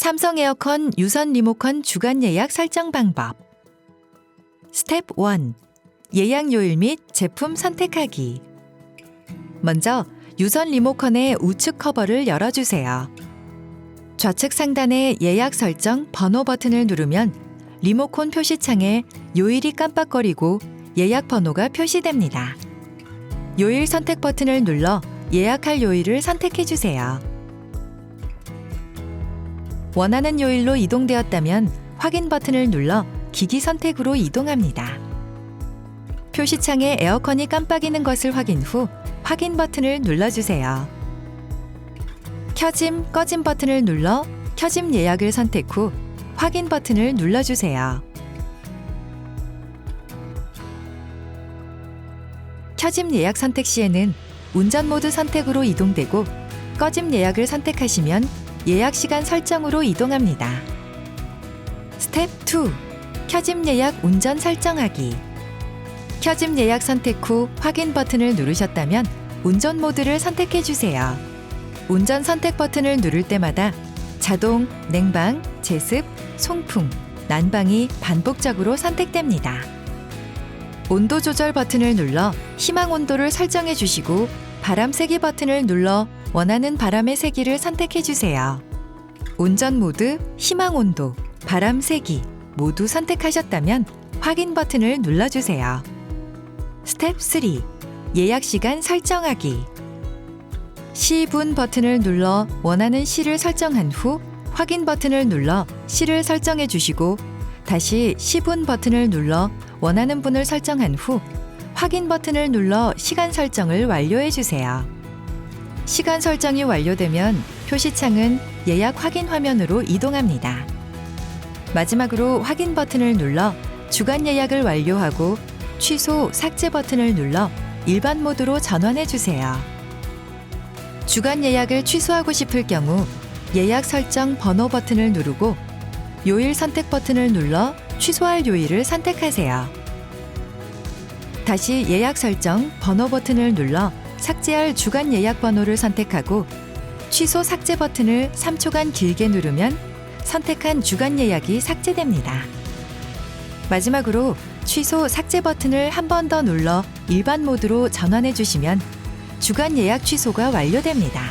삼성 에어컨 유선 리모컨 주간 예약 설정 방법. 스텝 1. 예약 요일 및 제품 선택하기. 먼저 유선 리모컨의 우측 커버를 열어주세요. 좌측 상단의 예약 설정 번호 버튼을 누르면 리모컨 표시창에 요일이 깜빡거리고 예약 번호가 표시됩니다. 요일 선택 버튼을 눌러 예약할 요일을 선택해 주세요. 원하는 요일로 이동되었다면 확인 버튼을 눌러 기기 선택으로 이동합니다. 표시창에 에어컨이 깜빡이는 것을 확인 후 확인 버튼을 눌러주세요. 켜짐, 꺼짐 버튼을 눌러 켜짐 예약을 선택 후 확인 버튼을 눌러주세요. 켜짐 예약 선택 시에는 운전 모드 선택으로 이동되고 꺼짐 예약을 선택하시면 예약 시간 설정으로 이동합니다. 스텝 2. 켜짐 예약 운전 설정하기. 켜짐 예약 선택 후 확인 버튼을 누르셨다면 운전 모드를 선택해 주세요. 운전 선택 버튼을 누를 때마다 자동, 냉방, 제습, 송풍, 난방이 반복적으로 선택됩니다. 온도 조절 버튼을 눌러 희망 온도를 설정해 주시고 바람 세기 버튼을 눌러 원하는 바람의 세기를 선택해 주세요. 운전 모드, 희망 온도, 바람 세기 모두 선택하셨다면 확인 버튼을 눌러주세요. 스텝 3. 예약 시간 설정하기. 시분 버튼을 눌러 원하는 시를 설정한 후 확인 버튼을 눌러 시를 설정해 주시고 다시 시분 버튼을 눌러 원하는 분을 설정한 후 확인 버튼을 눌러 시간 설정을 완료해 주세요. 시간 설정이 완료되면 표시창은 예약 확인 화면으로 이동합니다. 마지막으로 확인 버튼을 눌러 주간 예약을 완료하고 취소, 삭제 버튼을 눌러 일반 모드로 전환해 주세요. 주간 예약을 취소하고 싶을 경우 예약 설정 번호 버튼을 누르고 요일 선택 버튼을 눌러 취소할 요일을 선택하세요. 다시 예약 설정 번호 버튼을 눌러 삭제할 주간 예약 번호를 선택하고 취소 삭제 버튼을 3초간 길게 누르면 선택한 주간 예약이 삭제됩니다. 마지막으로 취소 삭제 버튼을 한 번 더 눌러 일반 모드로 전환해 주시면 주간 예약 취소가 완료됩니다.